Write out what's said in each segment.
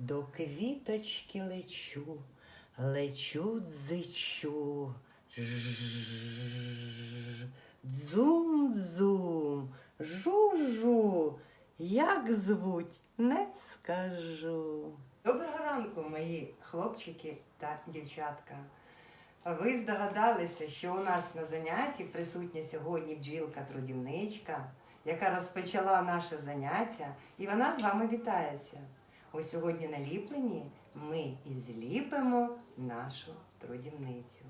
До квіточки лечу, лечу дзичу. Дзум-дзум, жу-жу. Як звуть, не скажу. Доброго ранку, мої хлопчики та дівчатка. Ви здогадалися, що у нас на занятті присутня сьогодні бджілка-трудівничка, яка розпочала наше заняття, і вона з вами вітається. Ось сьогодні на ліпленні ми і зліпимо нашу трудівницю.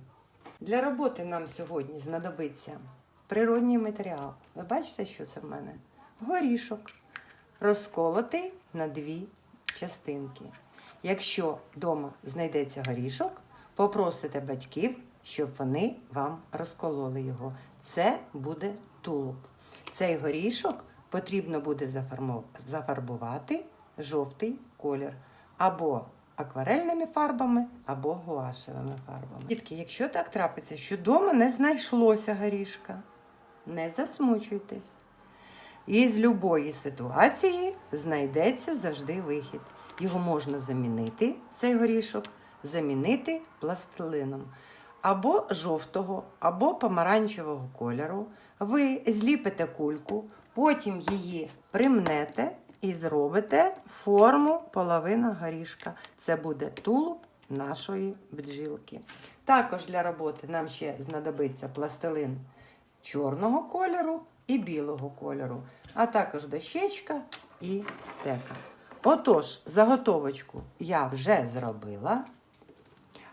Для роботи нам сьогодні знадобиться природній матеріал. Ви бачите, що це в мене? Горішок, розколотий на дві частинки. Якщо вдома знайдеться горішок, попросите батьків, щоб вони вам розкололи його. Це буде тулуб. Цей горішок потрібно буде зафарбувати жовтий колір або акварельними фарбами, або гуашевими фарбами. Дітки, якщо так трапиться, що вдома не знайшлося горішка, не засмучуйтесь. І з любої ситуації знайдеться завжди вихід. Його можна замінити, цей горішок, замінити пластилином або жовтого, або помаранчевого кольору. Ви зліпите кульку, потім її примнете і зробите форму половина горішка. Це буде тулуб нашої бджілки. Також для роботи нам ще знадобиться пластилин чорного кольору і білого кольору, а також дощечка і стека. Отож, заготовочку я вже зробила,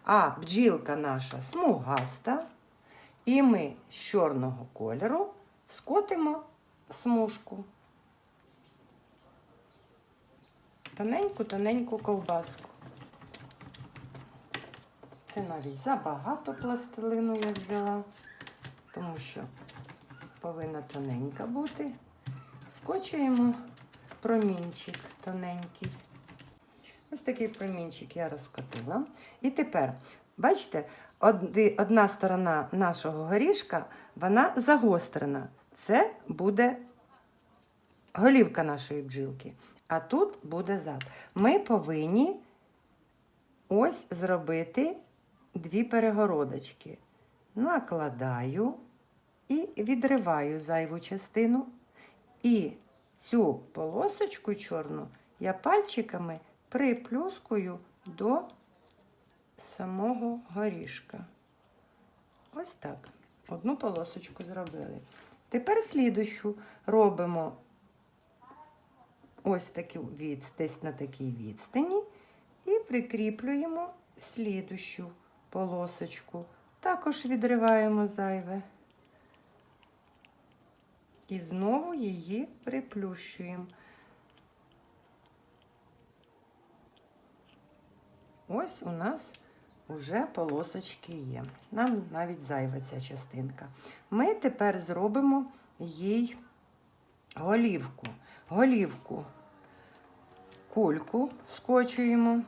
а бджілка наша смугаста, і ми з чорного кольору скотимо смужку. Тоненьку-тоненьку ковбаску. Це навіть забагато пластилину я взяла, тому що повинна тоненька бути. Скочуємо промінчик тоненький. Ось такий промінчик я розкотила. І тепер, бачите, одна сторона нашого горішка, вона загострена. Це буде голівка нашої бджілки. А тут буде зад. Ми повинні ось зробити дві перегородочки. Накладаю і відриваю зайву частину. І цю полосочку чорну я пальчиками приплюскую до самого горішка. Ось так. Одну полосочку зробили. Тепер слідущу робимо ось таку від, десь на такій відстані і прикріплюємо слідущу полосочку. Також відриваємо зайве. І знову її приплющуємо. Ось у нас вже полосочки є. Нам навіть зайва ця частинка. Ми тепер зробимо їй голівку. Голівку кульку скочуємо,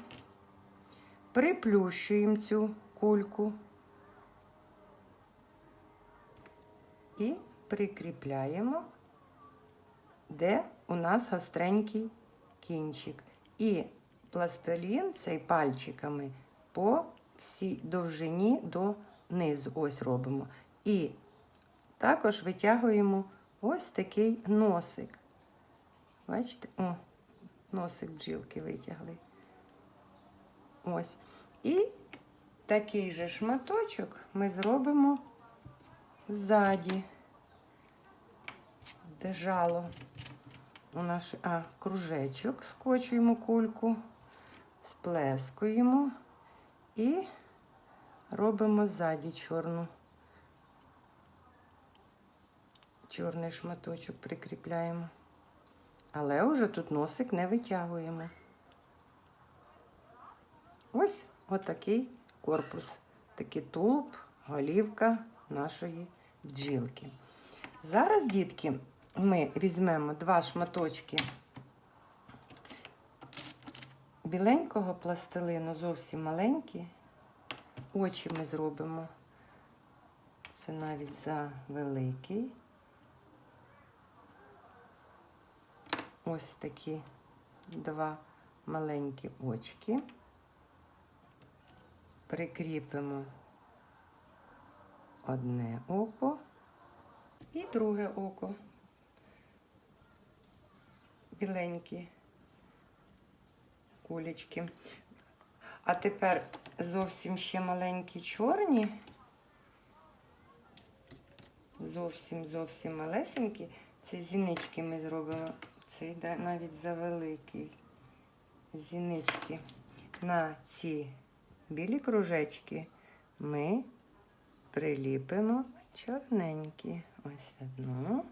приплющуємо цю кульку і прикріпляємо, де у нас гостренький кінчик. І пластилін цей пальчиками по всій довжині до низу. Ось робимо. І також витягуємо ось такий носик. Бачите? О, носик бджілки витягли. Ось. І такий же шматочок ми зробимо ззаді. Де жало. У нас а, кружечок, скочуємо кульку, сплескуємо і робимо ззаді чорну. Чорний шматочок прикріпляємо. Але вже тут носик не витягуємо. Ось отакий корпус, такий тулуб, голівка нашої бджілки. Зараз, дітки, ми візьмемо два шматочки біленького пластилину, зовсім маленькі. Очі ми зробимо. Це навіть за великий. Ось такі два маленькі очки. Прикріпимо одне око і друге око. Біленькі кулечки. А тепер зовсім ще маленькі чорні. Зовсім зовсім малесенькі. Це зінички ми зробимо. Це йде навіть завеликий. Зінички. На ці білі кружечки ми приліпимо чорненькі. Ось одну.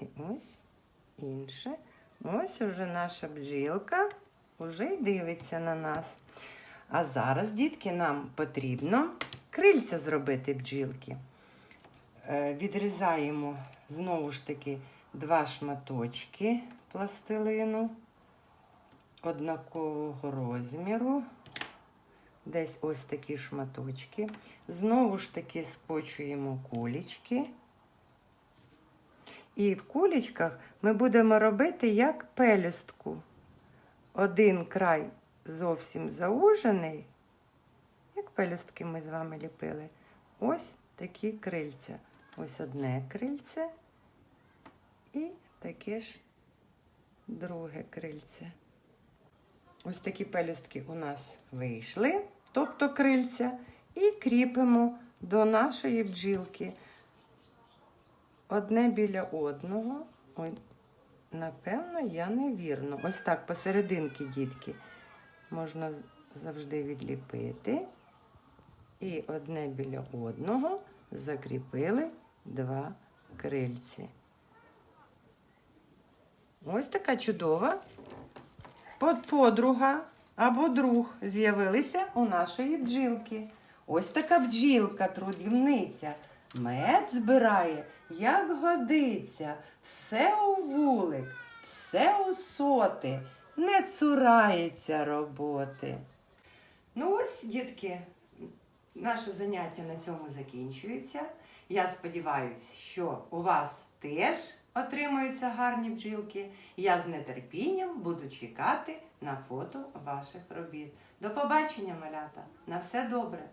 І ось інше. Ось уже наша бджілка вже й дивиться на нас. А зараз, дітки, нам потрібно крильця зробити бджілки. Е, Відрізаємо знову ж таки два шматочки пластилину однакового розміру. Десь ось такі шматочки. Знову ж таки скочуємо кулечки. І в кулечках ми будемо робити як пелюстку. Один край зовсім заужений, як пелюстки ми з вами ліпили. Ось такі крильця. Ось одне крильце і таке ж друге крильце. Ось такі пелюстки у нас вийшли, тобто крильця, і кріпимо до нашої бджілки. Одне біля одного. Ой, напевно, я невірно. Ось так посерединки, дітки, можна завжди відліпити. І одне біля одного закріпили два крильці. Ось така чудова подруга або друг з'явилися у нашої бджілки. Ось така бджілка, трудівниця. Мед збирає, як годиться, все у вулик, все у соти, не цурається роботи. Ну ось, дітки, наше заняття на цьому закінчується. Я сподіваюся, що у вас теж отримуються гарні бджілки. Я з нетерпінням буду чекати на фото ваших робіт. До побачення, малята! На все добре!